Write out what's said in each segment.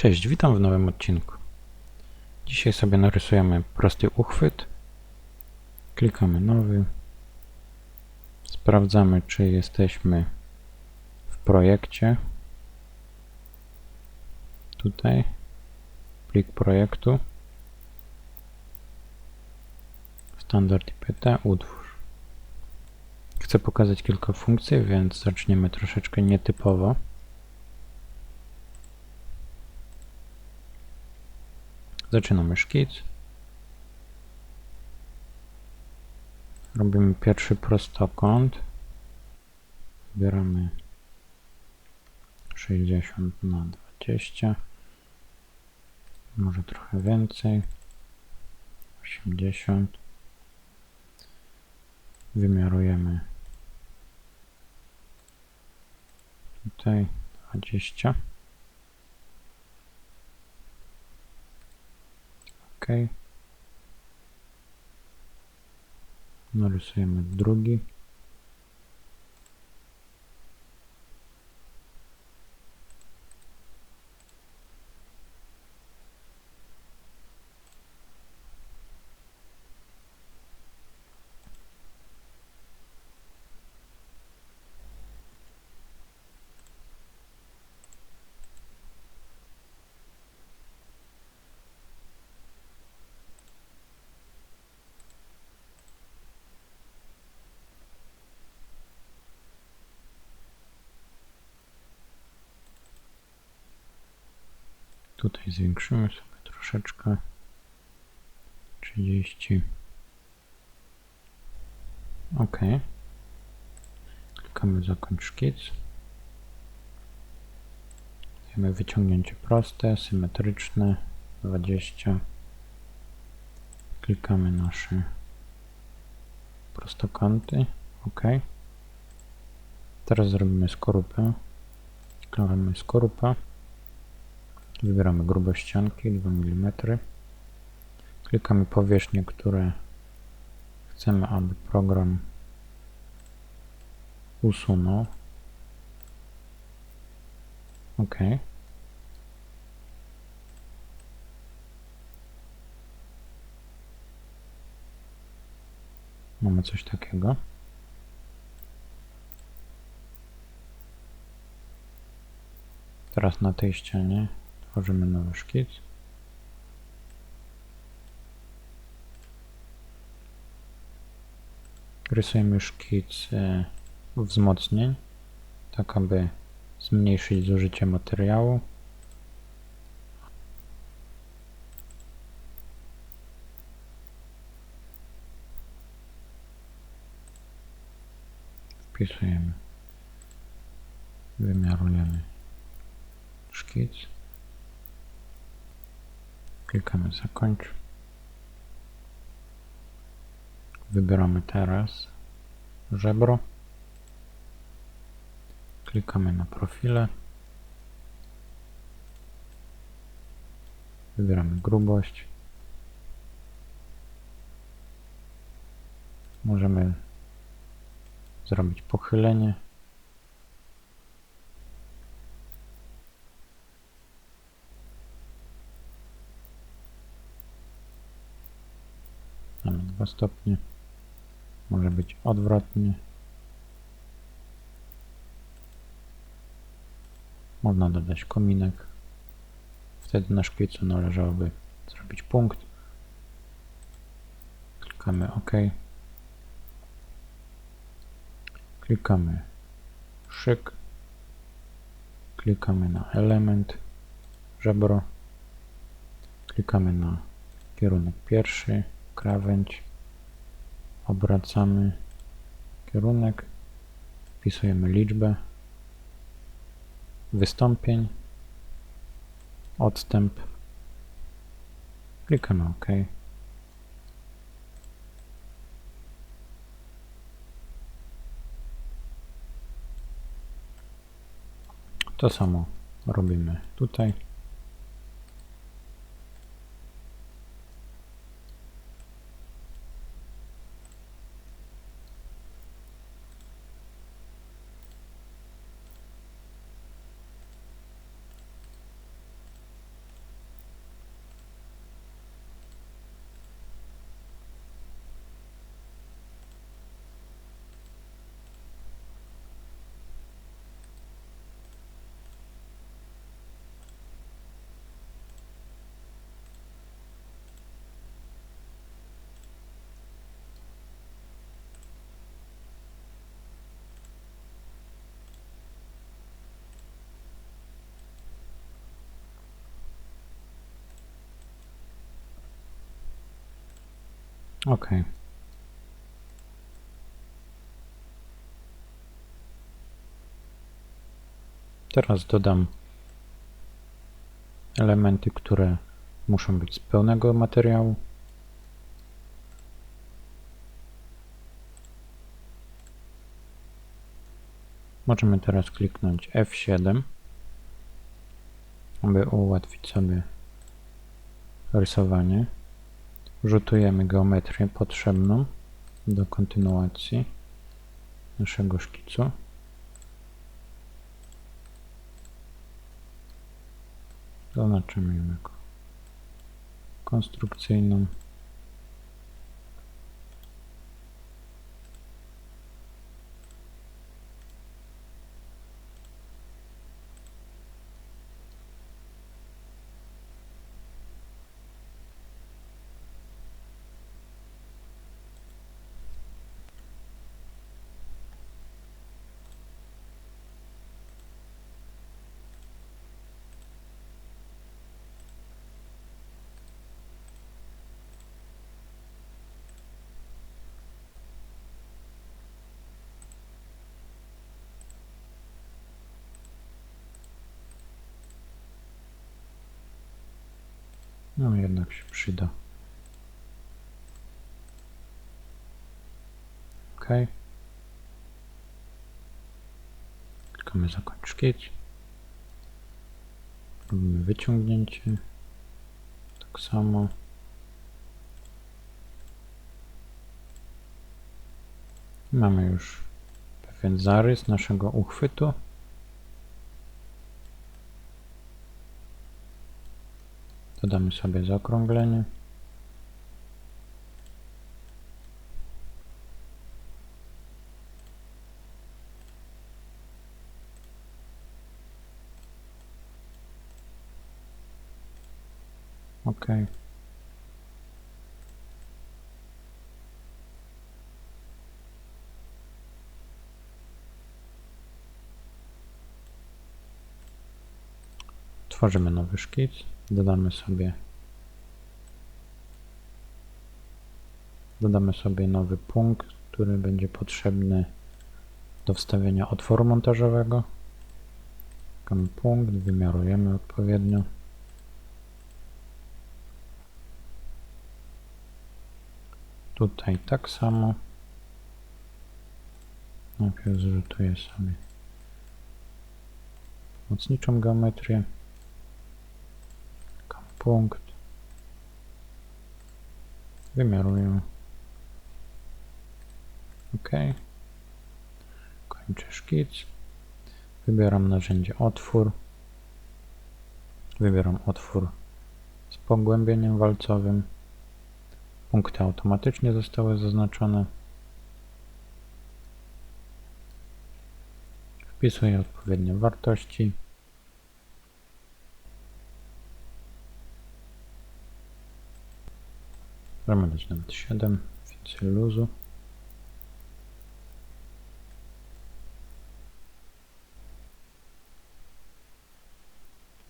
Cześć, witam w nowym odcinku. Dzisiaj sobie narysujemy prosty uchwyt. Klikamy nowy. Sprawdzamy, czy jesteśmy w projekcie. Tutaj plik projektu. Standard IPT, utwórz. Chcę pokazać kilka funkcji, więc zaczniemy troszeczkę nietypowo. Zaczynamy szkic. Robimy pierwszy prostokąt. Wybieramy 60 na 20. Może trochę więcej. 80. Wymiarujemy tutaj 20. OK. Narysujemy drugi. Tutaj zwiększymy sobie troszeczkę. 30. OK. Klikamy zakończ szkic. Dajemy wyciągnięcie proste, symetryczne. 20. Klikamy nasze prostokąty. OK. Teraz zrobimy skorupę. Klikamy skorupę. Wybieramy grubość ścianki 2 mm. Klikamy powierzchnie, które chcemy, aby program usunął. OK. Mamy coś takiego. Teraz na tej ścianie Tworzymy nowy szkic. Rysujemy szkic e, wzmocnień, tak aby zmniejszyć zużycie materiału. Wpisujemy, wymiarujemy szkic. Klikamy zakończ. Wybieramy teraz żebro. Klikamy na profile. Wybieramy grubość. Możemy zrobić pochylenie. Mamy 2 stopnie. Może być odwrotnie. Można dodać kominek. Wtedy na szkicu należałoby zrobić punkt. Klikamy OK. Klikamy szyk. Klikamy na element, żebro. Klikamy na kierunek pierwszy krawędź, obracamy kierunek, wpisujemy liczbę, wystąpień, odstęp, klikamy OK. To samo robimy tutaj. Ok. Teraz dodam elementy, które muszą być z pełnego materiału. Możemy teraz kliknąć F7, aby ułatwić sobie rysowanie. Rzutujemy geometrię potrzebną do kontynuacji naszego szkicu. Zaznaczymy ją jako konstrukcyjną. No jednak się przyda. Ok. Klikamy zakończ szkic. Robimy wyciągnięcie. Tak samo. Mamy już pewien zarys naszego uchwytu. Dodamy sobie zaokrąglenie. OK. Tworzymy nowy szkic. Dodamy sobie dodamy sobie nowy punkt, który będzie potrzebny do wstawienia otworu montażowego. Klikamy punkt, wymiarujemy odpowiednio. Tutaj tak samo. Najpierw zrzutuję sobie pomocniczą geometrię punkt. Wymiaruję. OK. Kończę szkic. Wybieram narzędzie otwór. Wybieram otwór z pogłębieniem walcowym. Punkty automatycznie zostały zaznaczone. Wpisuję odpowiednie wartości. Możemy dać nawet 7, więcej luzu.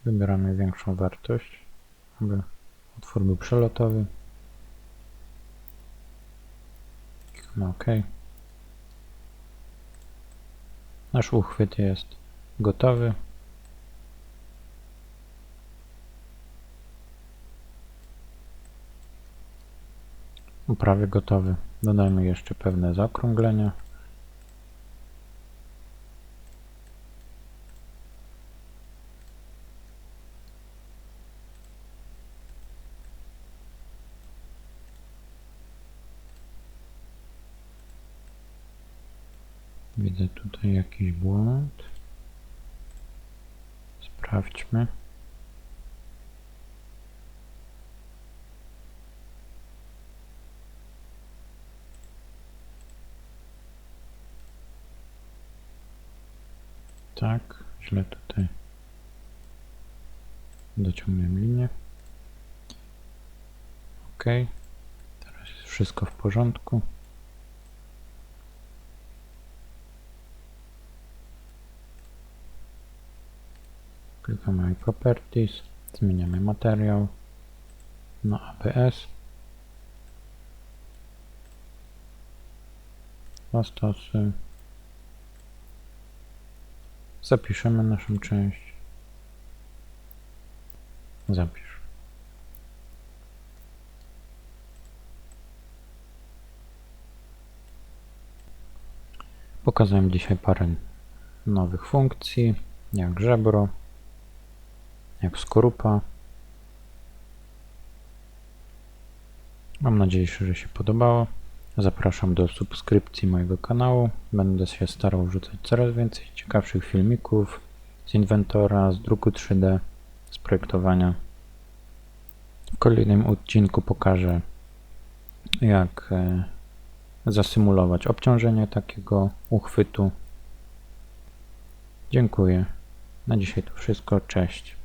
Wybieramy większą wartość, aby otwór był przelotowy. Klikamy OK. Nasz uchwyt jest gotowy. Prawie gotowy. Dodajmy jeszcze pewne zaokrąglenia. Widzę tutaj jakiś błąd. Sprawdźmy. tak, źle tutaj dociągniemy linię. OK, teraz jest wszystko w porządku. Klikamy Properties, zmieniamy materiał na ABS. dwa stosy. Zapiszemy naszą część. Zapisz. Pokazałem dzisiaj parę nowych funkcji, jak żebro, jak skorupa. Mam nadzieję, że się podobało. Zapraszam do subskrypcji mojego kanału. Będę się starał wrzucać coraz więcej ciekawszych filmików z inwentora, z druku 3D, z projektowania. W kolejnym odcinku pokażę, jak e, zasymulować obciążenie takiego uchwytu. Dziękuję. Na dzisiaj to wszystko. Cześć.